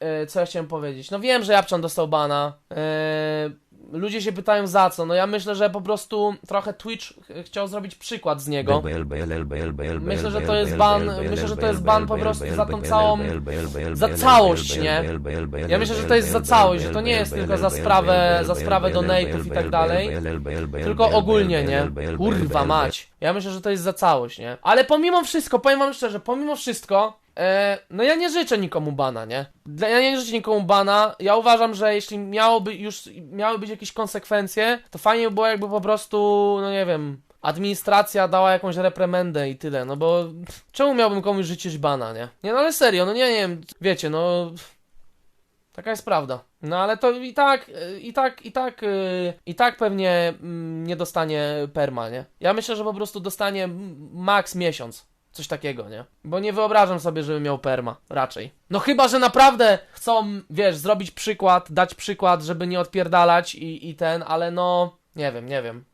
e, co ja chciałem powiedzieć? No wiem, że Japczan dostał bana. E, ludzie się pytają za co. No ja myślę, że po prostu trochę Twitch ch- chciał zrobić przykład z niego. Myślę, że to jest ban, myślę, że to jest ban po prostu za tą całą, za całość, nie? Ja myślę, że to jest za całość, że to nie jest tylko za sprawę, za sprawę donate'ów i tak dalej, tylko ogólnie, nie? Kurwa mać. Ja myślę, że to jest za całość, nie? Ale pomimo wszystko, powiem wam szczerze, pomimo wszystko, e, no ja nie życzę nikomu bana, nie? Ja nie życzę nikomu bana. Ja uważam, że jeśli miałoby już, miały być jakieś konsekwencje, to fajnie by było jakby po prostu, no nie wiem, administracja dała jakąś reprymendę i tyle, no bo czemu miałbym komuś życzyć bana, nie? Nie, no ale serio, no nie, nie wiem, wiecie, no... Taka jest prawda. No ale to i tak, y, i tak, i tak, y, i tak pewnie mm, nie dostanie perma, nie? Ja myślę, że po prostu dostanie max miesiąc. Coś takiego, nie? Bo nie wyobrażam sobie, żeby miał perma. Raczej. No chyba, że naprawdę chcą, wiesz, zrobić przykład, dać przykład, żeby nie odpierdalać i, i ten, ale no... Nie wiem, nie wiem.